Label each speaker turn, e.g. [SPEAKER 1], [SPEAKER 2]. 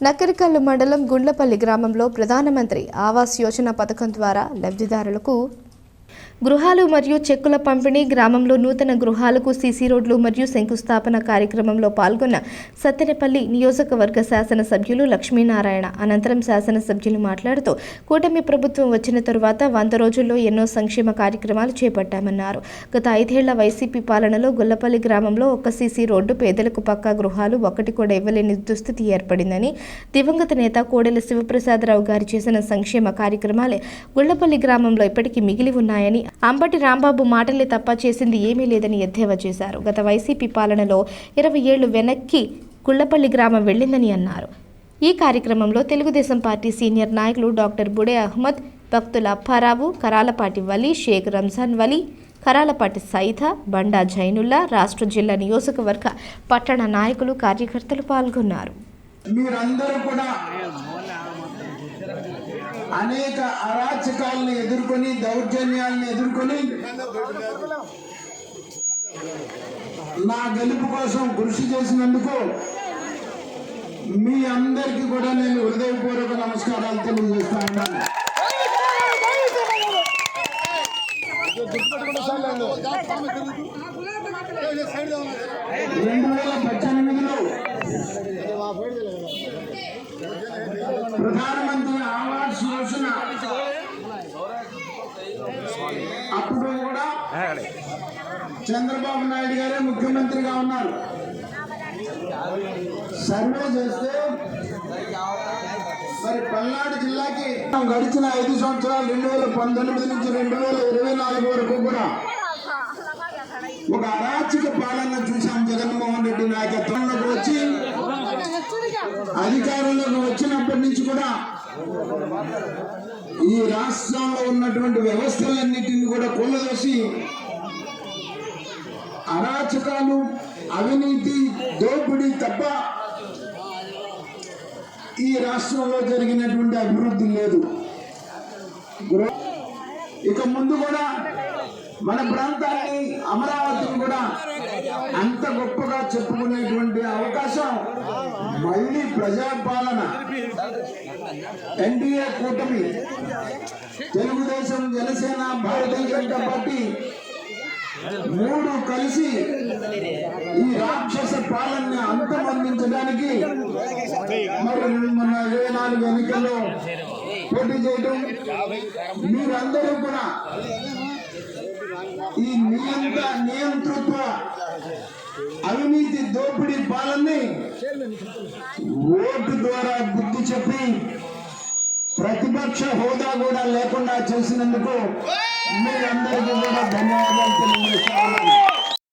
[SPEAKER 1] నక్కరికల్లు మండలం గుండ్లపల్లి గ్రామంలో ప్రధానమంత్రి ఆవాస్ యోజన పథకం ద్వారా లబ్ధిదారులకు గృహాలు మరియు చెక్కుల పంపిణీ గ్రామంలో నూతన గృహాలకు సీసీ రోడ్లు మరియు శంకుస్థాపన కార్యక్రమంలో పాల్గొన్న సత్తెనపల్లి నియోజకవర్గ శాసనసభ్యులు లక్ష్మీనారాయణ. అనంతరం శాసనసభ్యులు మాట్లాడుతూ కూటమి ప్రభుత్వం వచ్చిన తరువాత వంద రోజుల్లో ఎన్నో సంక్షేమ కార్యక్రమాలు చేపట్టామన్నారు. గత ఐదేళ్ళ వైసీపీ పాలనలో గొల్లపల్లి గ్రామంలో ఒక్క సీసీ రోడ్డు పేదలకు పక్కా గృహాలు ఒక్కటి కూడా ఇవ్వలేని దుస్థితి ఏర్పడిందని దివంగత నేత కోడెల శివప్రసాదరావు గారు చేసిన సంక్షేమ కార్యక్రమాలే గుళ్ళపల్లి గ్రామంలో ఇప్పటికీ మిగిలి ఉన్నాయి ఉన్నాయని అంబటి రాంబాబు మాటలే తప్ప చేసింది ఏమీ లేదని ఎద్దేవా చేశారు. గత వైసీపీ పాలనలో ఇరవై ఏళ్ళు వెనక్కి గుళ్ళపల్లి గ్రామం వెళ్ళిందని అన్నారు. ఈ కార్యక్రమంలో తెలుగుదేశం పార్టీ సీనియర్ నాయకులు డాక్టర్ బుడే అహ్మద్ భక్తుల అప్పారావు కరాలపాటి వలి షేక్ రంజాన్ వలి కరాలపాటి సైథ బండా జైనుల్లా రాష్ట్ర జిల్లా నియోజకవర్గ పట్టణ నాయకులు కార్యకర్తలు పాల్గొన్నారు.
[SPEAKER 2] మీరందరూ కూడా అనేక అరాచకాలను ఎదుర్కొని దౌర్జన్యాలను ఎదుర్కొని నా గెలుపు కోసం కృషి చేసినందుకు మీ అందరికీ కూడా నేను హృదయపూర్వక నమస్కారాలు తెలియజేస్తా ఉన్నాను. రెండు వేల పద్దెనిమిదిలో ప్రధానమంత్రి ఆవాస్ యోజన అప్పుడు కూడా చంద్రబాబు నాయుడు గారే ముఖ్యమంత్రిగా ఉన్నారు. సర్వే చేస్తే మరి పల్నాడు జిల్లాకి గడిచిన ఐదు సంవత్సరాలు రెండు వేల పంతొమ్మిది నుంచి రెండు వేల ఇరవై నాలుగు వరకు కూడా ఒక అరాచక పాలన చూసాం జగన్మోహన్ రెడ్డి నాయకత్వంలోకి వచ్చి అధికారంలోకి వచ్చినప్పటి నుంచి కూడా ఈ రాష్ట్రంలో ఉన్నటువంటి వ్యవస్థలన్నిటిని కూడా కొల్లదోసి అరాచకాలు అవినీతి దోపిడీ తప్ప ఈ రాష్ట్రంలో జరిగినటువంటి అభివృద్ధి లేదు. ఇక ముందు కూడా మన ప్రాంతాన్ని అమరావతిని కూడా అంత గొప్పగా చెప్పుకునేటువంటి అవకాశం మళ్ళీ ప్రజాపాలన ఎన్డీఏ కూటమి తెలుగుదేశం జనసేన భారతీయ జనతా పార్టీ మూడు కలిసి ఈ రాక్షస పాలనని అంతమందించడానికి మరి మన ఇరవై నాలుగు ఎన్నికల్లో పోటీ చేయడం మీరందరూ కూడా ఈ నియంత్ర నియంతృత్వ అవినీతి దోపిడీ పాలన్ని ఓటు ద్వారా బుద్ధి చెప్పి ప్రతిపక్ష హోదా కూడా లేకుండా చేసినందుకు మీరందరికీ కూడా ధన్యవాదాలు తెలియజేస్తున్నాను